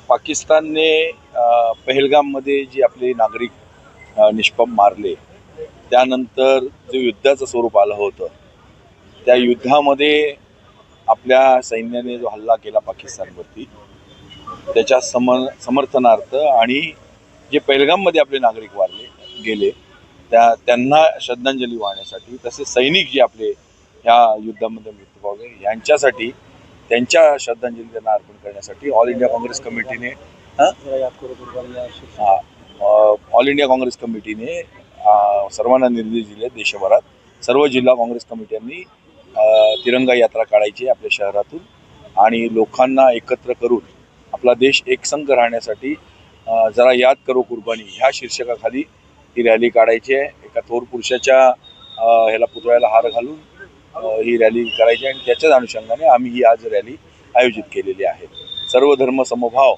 पाकिस्तानने पहलगाममध्ये जे आपले नागरिक निष्पम मारले त्यानंतर जे युद्धाचं स्वरूप आलं होतं त्या युद्धामध्ये आपल्या सैन्याने जो हल्ला केला पाकिस्तानवरती त्याच्या सम समर्थनार्थ आणि जे पहलगाममध्ये आपले नागरिक वारले गेले त्या त्यांना श्रद्धांजली वाहण्यासाठी तसेच सैनिक जे आपले ह्या युद्धामध्ये मृत्यू पावले यांच्यासाठी त्यांच्या श्रद्धांजली त्यांना अर्पण करण्यासाठी ऑल इंडिया काँग्रेस कमिटीने हा, ऑल इंडिया काँग्रेस कमिटीने सर्वांना निर्देश दिले देशभरात. सर्व जिल्हा काँग्रेस कमिट्यांनी तिरंगा यात्रा काढायची आपल्या शहरातून आणि लोकांना एकत्र करून आपला देश एकसंघ राहण्यासाठी जरा याद करो कुर्बानी. ह्या शीर्षकाखाली ही रॅली काढायची आहे. एका थोर पुरुषाच्या ह्याला पुतळ्याला हार घालून ही रॅली करायची आहे आणि त्याच्याच अनुषंगाने आम्ही ही आज रॅली आयोजित केलेली आहे. सर्व धर्म समभाव